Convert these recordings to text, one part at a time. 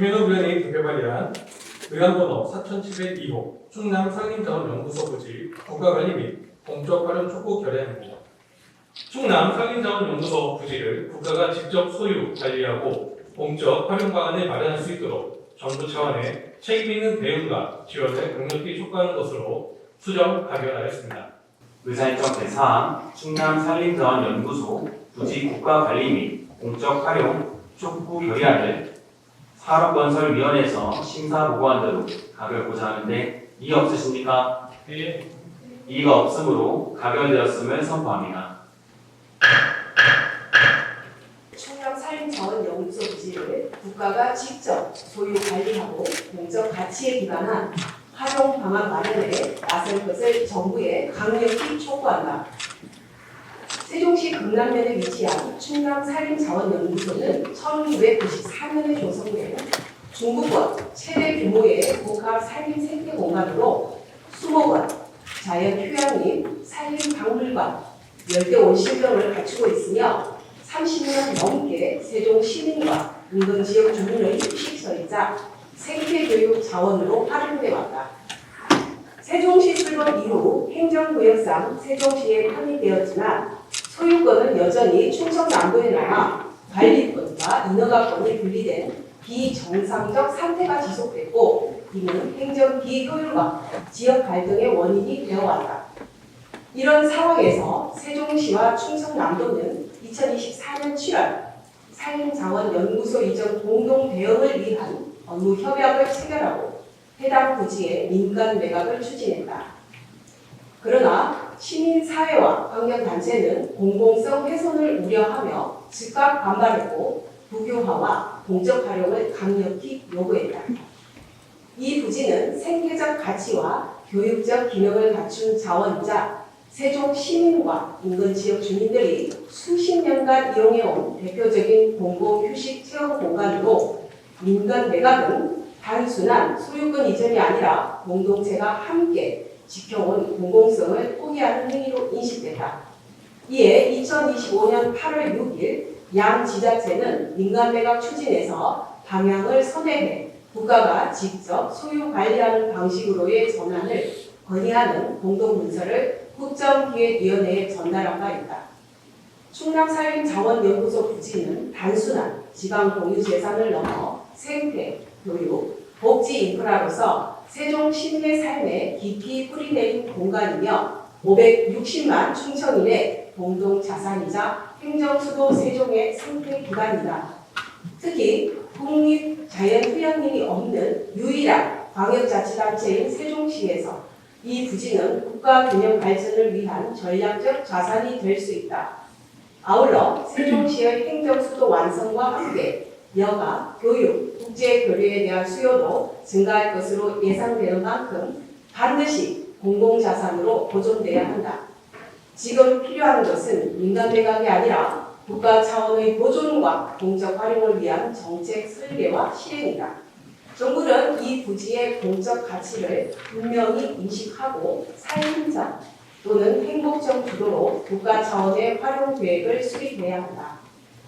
김현우 위원이 개발한 의안번호 4702호 충남 산림자원연구소 부지 국가관리 및 공적 활용 촉구 결의안입니다. 충남 산림자원연구소 부지를 국가가 직접 소유, 관리하고 공적 활용 방안을 마련할 수 있도록 정부 차원의 책임 있는 대응과 지원을 강력히 촉구하는 것으로 수정 가결하였습니다. 의사일정 제4항 충남 산림자원연구소 부지 국가관리 및 공적 활용 촉구 결의안을 산업건설위원회에서 심사 보고한 대로 가결고자 하는데 이의 없으십니까? 예. 이의가 없으므로 가결되었음을 선포합니다. 충남 산림자원연구소 부지를 국가가 직접 소유 관리하고 공적 가치에 기반한 활용 방안 마련에 나설 것을 정부에 강력히 촉구한다. 세종시 금남면에 위치한 충남 산림자원연구소는 1994년에 조성된 중부권 최대 규모의 복합 산림 생태 공간으로 수목원, 자연 휴양림, 산림 박물관, 열대 온실경을 갖추고 있으며 30년 넘게 세종 시민과 인근 지역 주민의 휴식처이자 생태교육 자원으로 활용돼 왔다. 세종시 출범 이후 행정구역상 세종시에 편입되었지만 소유권은 여전히 충청남도에 남아 관리권과 인허가권이 분리된 비정상적 상태가 지속됐고 이는 행정 비효율과 지역 갈등의 원인이 되어왔다. 이런 상황에서 세종시와 충청남도는 2024년 7월 산림자원연구소 이전 공동 대응을 위한 업무 협약을 체결하고 해당 부지의 민간 매각을 추진했다. 그러나 시민사회와 환경단체는 공공성 훼손을 우려하며 즉각 반발했고 국유화와 공적 활용을 강력히 요구했다. 이 부지는 생태적 가치와 교육적 기능을 갖춘 자원이자 세종 시민과 인근 지역 주민들이 수십 년간 이용해온 대표적인 공공 휴식 체험 공간으로 민간 매각은 단순한 소유권 이전이 아니라 공동체가 함께 지켜온 공공성을 포기하는 행위로 인식됐다. 이에 2025년 8월 6일 양 지자체는 민간 매각 추진에서 방향을 선회해 국가가 직접 소유 관리하는 방식으로의 전환을 건의하는 공동문서를 국정기획위원회에 전달한 바 있다. 충남산림자원연구소 부지는 단순한 지방 공유 재산을 넘어 생태, 교육, 복지 인프라로서 세종 시민의 삶에 깊이 뿌리내린 공간이며 560만 충청인의 공동 자산이자 행정수도 세종의 생태 기반이다. 특히 국립자연휴양림이 없는 유일한 광역자치단체인 세종시에서 이 부지는 국가 균형 발전을 위한 전략적 자산이 될 수 있다. 아울러 세종시의 행정수도 완성과 함께 여가, 교육, 국제 교류에 대한 수요도 증가할 것으로 예상되는 만큼 반드시 공공자산으로 보존돼야 한다. 지금 필요한 것은 민간 매각이 아니라 국가 차원의 보존과 공적 활용을 위한 정책 설계와 실행이다. 정부는 이 부지의 공적 가치를 분명히 인식하고 살림자 또는 행복적 구도로 국가 차원의 활용 계획을 수립해야 한다.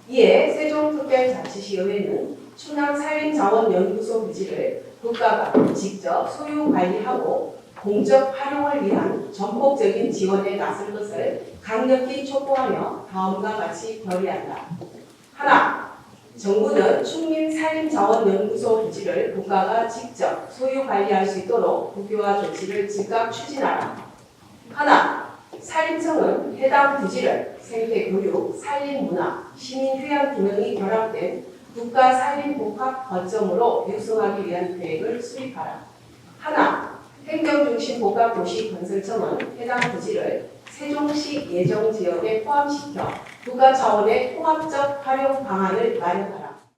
이에 세종특별자치시의회는 충남 산림자원연구소 부지를 국가가 직접 소유 관리하고 공적 활용을 위한 전폭적인 지원에 나설 것을 강력히 촉구하며 다음과 같이 결의한다. 하나, 정부는 충민산림자원연구소 부지를 국가가 직접 소유 관리할 수 있도록 국유화 조치를 즉각 추진하라. 하나, 산림청은 해당 부지를 생태교육, 산림문화, 시민휴양 기능이 결합된 국가 산림복합 거점으로 육성하기 위한 계획을 수립하라. 하나, 행정중심 복합도시 건설청은 해당 부지를 세종시 예정지역에 포함시켜 국가 차원의 통합적 활용 방안을 마련하라.